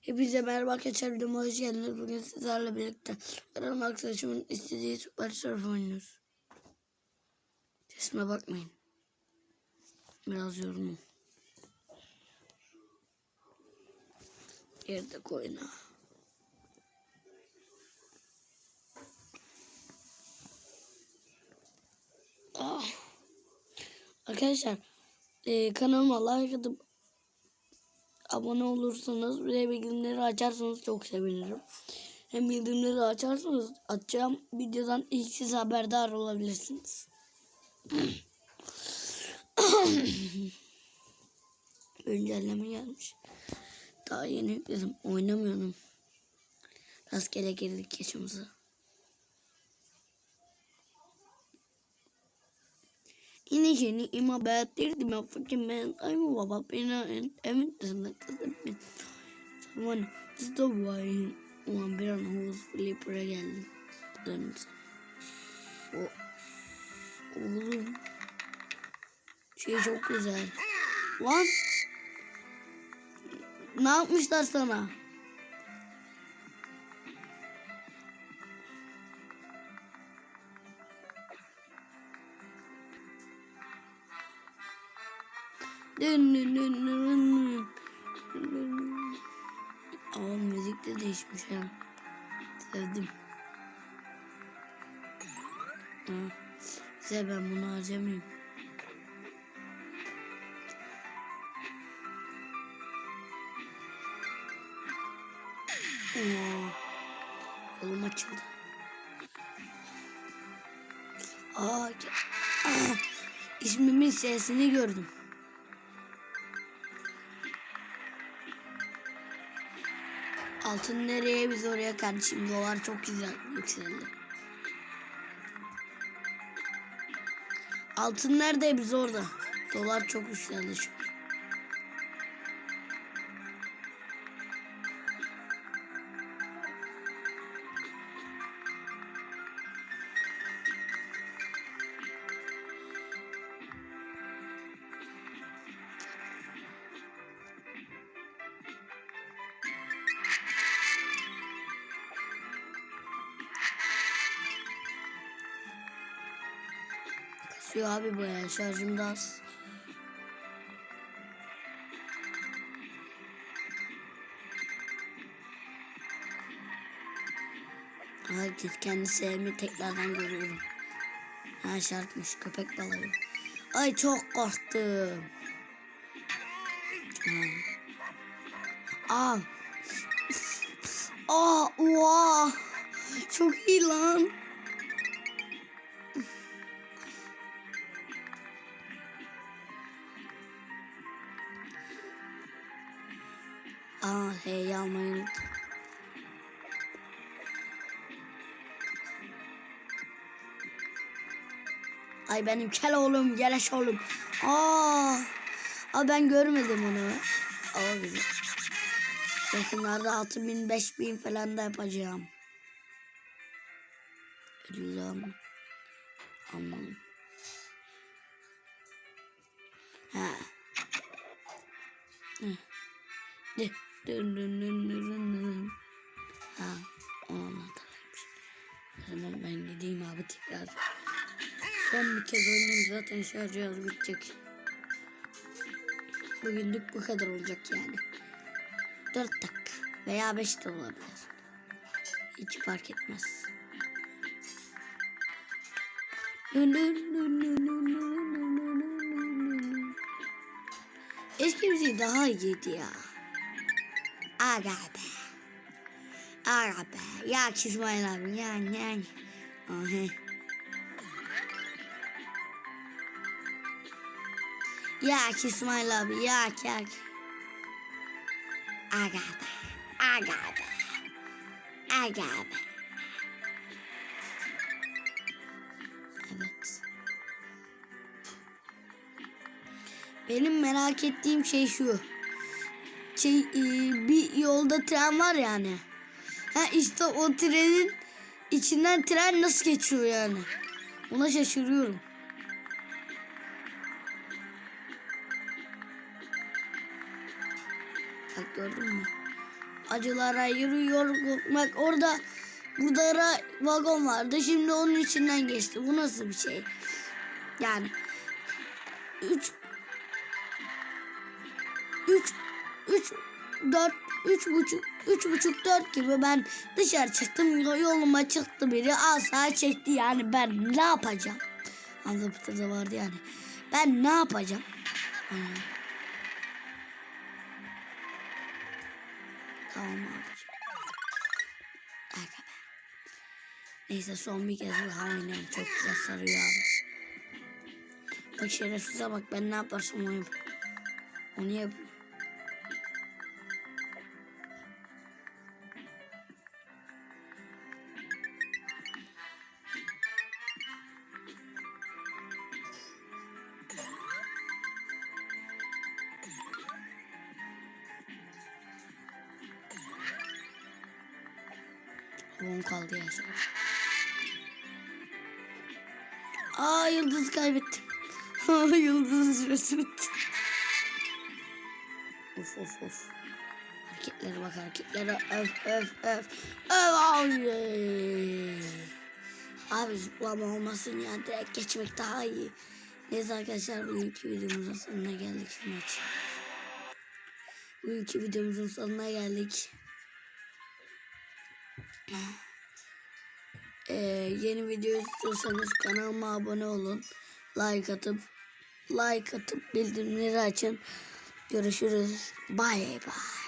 Hepinize merhaba arkadaşlar videoma hoş geldiniz. Bugün sizlerle birlikte Karan arkadaşımın istediği Super Surf oynuyoruz. Sesime bakmayın. Biraz yorgunum. Yerde koyuna. Ah. Arkadaşlar e, kanalıma like atıp abone olursanız ve bildirimleri açarsanız çok sevinirim. Hem bildirimleri açarsanız atacağım videodan ilk siz haberdar olabilirsiniz. Güncelleme gelmiş. Daha yeni yükledim. Oynamıyordum. Rastgele girdik yaşımıza. Initially, in my bed, there's my fucking man. I'm a baba, pina, and Evan doesn't like this. Someone, just the way one an havuz flipper'a geldim. Dönün. O, oğlum. Şey çok güzel. Lan. Ne yapmışlar sana? Ama müzik de değişmiş ha. Sevdim. Ha. Size ben bunu harcamayayım. Oo. Kolum açıldı. Aa, Aa, ismimin sesini gördüm. Altın nereye biz oraya kardeşim dolar çok güzel yükseldi. Altın nerede biz orada? Dolar çok yükseldi şu an. Kasıyor abi bayağı şarjım da az. Herkes kendi sevimi tekrardan görüyorum. Ha şartmış köpek balığı. Ay çok korktum. Aa. Aa, oha. Çok iyi lan. Aa hey almayı unuttum. Ay benim kel oğlum, geleş oğlum. Aa, aa ben görmedim onu. Aa güzel. Yakınlarda 6000 5000 falan da yapacağım. Ölüyorum. Anladım. Ha, onu anlatalıymış. O zaman ben gideyim abi tekrar. Son bir kez oynayayım zaten şarjımız bitecek. Bugünlük bu kadar olacak yani. 4 dakika veya 5 de olabilir. Hiç fark etmez. Eski müziği daha iyiydi ya. Aga be. Aga be. Ya İsmail abi yani yani. Aha. Yak İsmail abi yak yak. Aga be. Aga be. Benim merak ettiğim şey şu. Şey e, bir yolda tren var yani. Ha işte o trenin içinden tren nasıl geçiyor yani? Ona şaşırıyorum. Bak gördün mü? Acılara yürüyor. Bak orada burada vagon vardı. Şimdi onun içinden geçti. Bu nasıl bir şey? Yani 3 3 3 4 üç buçuk üç buçuk dört gibi ben dışarı çıktım. Yoluma çıktı biri. Asa çekti. Yani ben ne yapacağım? Hamza Pıtır'da vardı yani. Ben ne yapacağım? Tamam abicim Aga be. neyse son bir kez daha oynayalım çok güzel sarıyor abi. Bak şerefsize bak ben ne yaparsam onu yapıyorum onu yapıyorum On kaldı ya an. Aa yıldız kaybettim. Aa yıldızın süresi bitti. Of of of. Hareketlere bak hareketlere öf öf öf. Öf ay. Abi zıplama olmasın ya direkt geçmek daha iyi. Neyse arkadaşlar bugünkü videomuzun sonuna geldik şu maç. Bugünkü videomuzun sonuna geldik. Ee, yeni video istiyorsanız kanalıma abone olun. Like atıp like atıp bildirimleri açın. Görüşürüz. Bye bye.